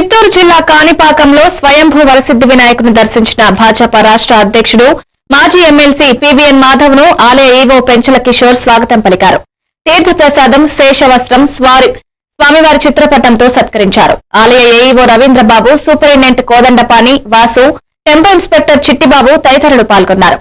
చిత్తూరు జిల్లా కాణిపాకంలో స్వయంభూ వరసిద్ధి వినాయకుని దర్శించిన భాజపా రాష్ట్ర అధ్యక్షుడు మాజీ ఎమ్మెల్సీ పివిఎన్ మాధవ్ను ఆలయ ఈవో పెంచల కిషోర్ స్వాగతం పలికారు. తీర్థప్రసాదం శేషవస్త్రం స్వారి స్వామివారి చిత్రపటంతో సత్కరించారు. ఆలయ AEO Ravindrababu superintendent Kodandapani Vasu temple inspector Chittibabu తదితరులు పాల్గొన్నారు.